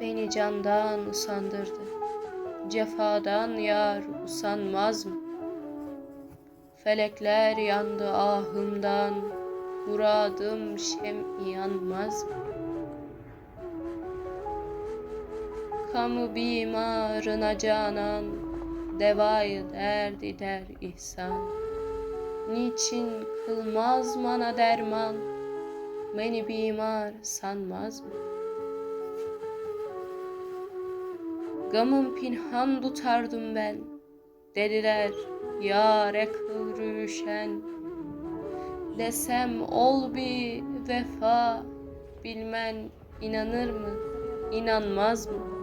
Beni candan usandırdı. Cefadan yar usanmaz mı? Felekler yandı ahımdan, muradım şem yanmaz mı? Kamu bimarına canan, devayı derdi der ihsan. Niçin kılmaz bana derman, beni bimar sanmaz mı? Gamım pinhan tutardım ben, dediler yare kıvrüşen. Desem ol bir vefa, bilmen inanır mı, inanmaz mı?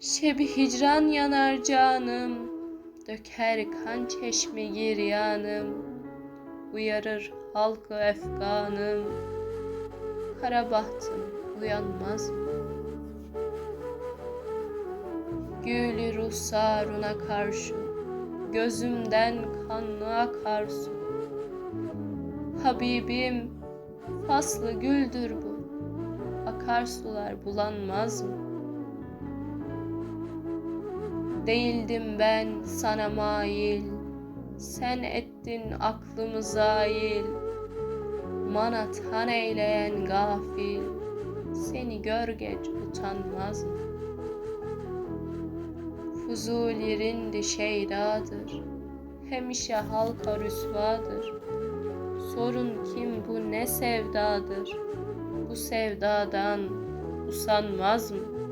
Şebi hicran yanar canım, döker kan çeşmi giryanım, uyarır halkı efganım, kara bahtım uyanmaz mı? Gülü ruhsaruna karşı, gözümden kanlı akar. Habibim, faslı güldür bu, akarsular bulanmaz mı? Değildim ben sana mail, sen ettin aklımı zail. Manat han eyleyen gafil, seni gör geç utanmaz mı? Fuzuli rindi şeydadır, hemişe halka rüsvadır. Sorun kim bu ne sevdadır, bu sevdadan usanmaz mı?